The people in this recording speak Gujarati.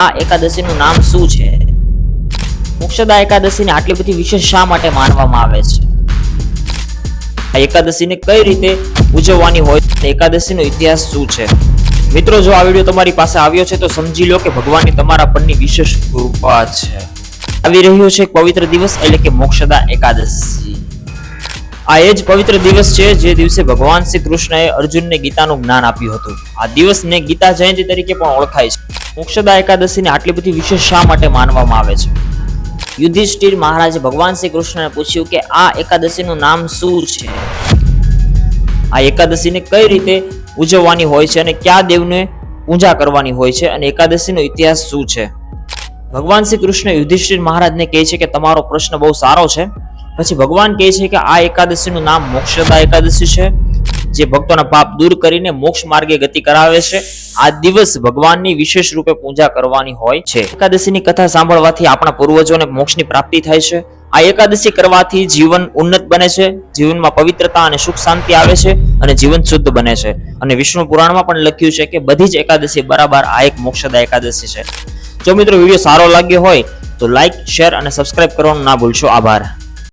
આ એકાદશીનું નામ શું છે? મોક્ષદા એકાદશીને આટલી બધી વિશેષ શા માટે માનવામાં આવે છે? આ એકાદશીને કઈ રીતે ઉજવવાની હોય એકાદશીનો ઇતિહાસ શું છે? મિત્રો, જો આ વીડિયો તમારી પાસે આવ્યો છે, તો સમજી લો કે ભગવાનની તમારા પરની વિશેષ કૃપા છે. આવી રહ્યો છે પવિત્ર દિવસ, એટલે કે મોક્ષદા એકાદશી. આ એ જ પવિત્ર દિવસ છે, જે દિવસે ભગવાન શ્રી કૃષ્ણએ અર્જુનને ગીતાનું જ્ઞાન આપ્યું હતું. આ દિવસને ગીતા જયંતિ તરીકે પણ ઓળખાય છે. મોક્ષદા એકાદશીને આટલી બધી વિશેષ શા માટે માનવામાં આવે છે? યુધિષ્ઠિર મહારાજે ભગવાન શ્રી કૃષ્ણને પૂછ્યું કે આ એકાદશીનું નામ શું છે? આ એકાદશીને કઈ રીતે ઉજવવાની હોય છે અને કયા દેવને પૂજા કરવાની હોય છે અને એકાદશીનો ઇતિહાસ શું છે? ભગવાન શ્રી કૃષ્ણ યુધિષ્ઠિર મહારાજને કહે છે કે તમારો પ્રશ્ન બહુ સારો છે. પછી ભગવાન કહે છે કે આ એકાદશીનું નામ મોક્ષદા એકાદશી છે. જે ભક્તોના પાપ દૂર કરીને મોક્ષ માર્ગે ગતિ કરાવે છે. આ દિવસ ભગવાનની વિશેષ રૂપે પૂજા કરવાની હોય છે. એકાદશીની કથા સાંભળવાથી આપણા પૂર્વજોને મોક્ષની પ્રાપ્તિ થાય છે. આ એકાદશી કરવાથી જીવન ઉન્નત બને છે. જીવનમાં પવિત્રતા અને સુખ શાંતિ આવે છે અને જીવન શુદ્ધ બને છે. અને વિષ્ણુ પુરાણમાં પણ લખ્યું છે કે બધી જ એકાદશી બરાબર આ એક મોક્ષદા એકાદશી છે. જો મિત્રો વીડિયો સારો લાગ્યો હોય તો લાઈક, શેર અને સબસ્ક્રાઇબ કરવાનું ના ભૂલશો. આભાર.